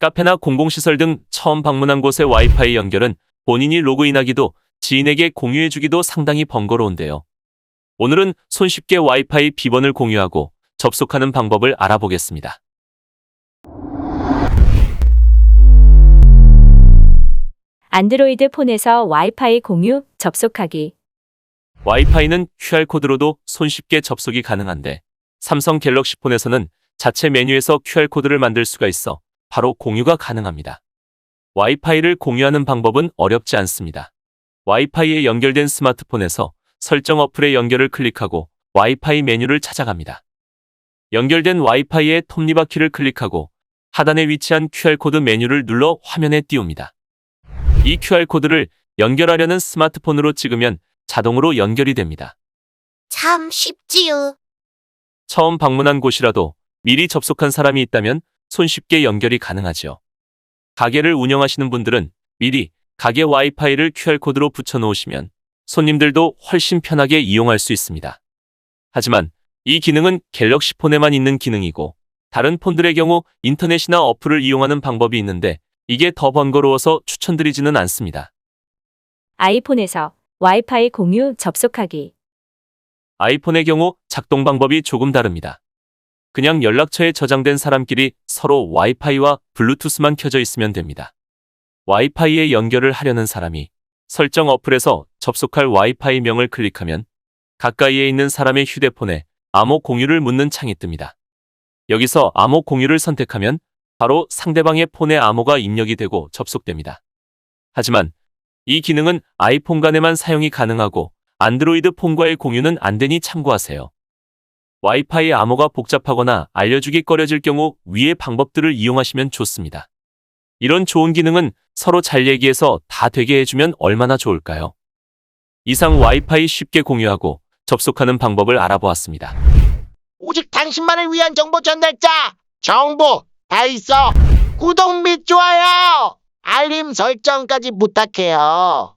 카페나 공공시설 등 처음 방문한 곳의 와이파이 연결은 본인이 로그인하기도 지인에게 공유해주기도 상당히 번거로운데요. 오늘은 손쉽게 와이파이 비번을 공유하고 접속하는 방법을 알아보겠습니다. 안드로이드 폰에서 와이파이 공유, 접속하기. 와이파이는 QR코드로도 손쉽게 접속이 가능한데 삼성 갤럭시 폰에서는 자체 메뉴에서 QR코드를 만들 수가 있어 바로 공유가 가능합니다. 와이파이를 공유하는 방법은 어렵지 않습니다. 와이파이에 연결된 스마트폰에서 설정 어플의 연결을 클릭하고 와이파이 메뉴를 찾아갑니다. 연결된 와이파이의 톱니바퀴를 클릭하고 하단에 위치한 QR코드 메뉴를 눌러 화면에 띄웁니다. 이 QR코드를 연결하려는 스마트폰으로 찍으면 자동으로 연결이 됩니다. 참 쉽지요. 처음 방문한 곳이라도 미리 접속한 사람이 있다면 손쉽게 연결이 가능하지요. 가게를 운영하시는 분들은 미리 가게 와이파이를 QR코드로 붙여놓으시면 손님들도 훨씬 편하게 이용할 수 있습니다. 하지만 이 기능은 갤럭시 폰에만 있는 기능이고 다른 폰들의 경우 인터넷이나 어플을 이용하는 방법이 있는데 이게 더 번거로워서 추천드리지는 않습니다. 아이폰에서 와이파이 공유, 접속하기. 아이폰의 경우 작동 방법이 조금 다릅니다. 그냥 연락처에 저장된 사람끼리 서로 와이파이와 블루투스만 켜져 있으면 됩니다. 와이파이에 연결을 하려는 사람이 설정 어플에서 접속할 와이파이 명을 클릭하면 가까이에 있는 사람의 휴대폰에 암호 공유를 묻는 창이 뜹니다. 여기서 암호 공유를 선택하면 바로 상대방의 폰에 암호가 입력이 되고 접속됩니다. 하지만 이 기능은 아이폰 간에만 사용이 가능하고 안드로이드 폰과의 공유는 안 되니 참고하세요. 와이파이 암호가 복잡하거나 알려주기 꺼려질 경우 위의 방법들을 이용하시면 좋습니다. 이런 좋은 기능은 서로 잘 얘기해서 다 되게 해주면 얼마나 좋을까요? 이상 와이파이 쉽게 공유하고 접속하는 방법을 알아보았습니다. 오직 당신만을 위한 정보 전달자. 정보 다 있어. 구독 및 좋아요. 알림 설정까지 부탁해요.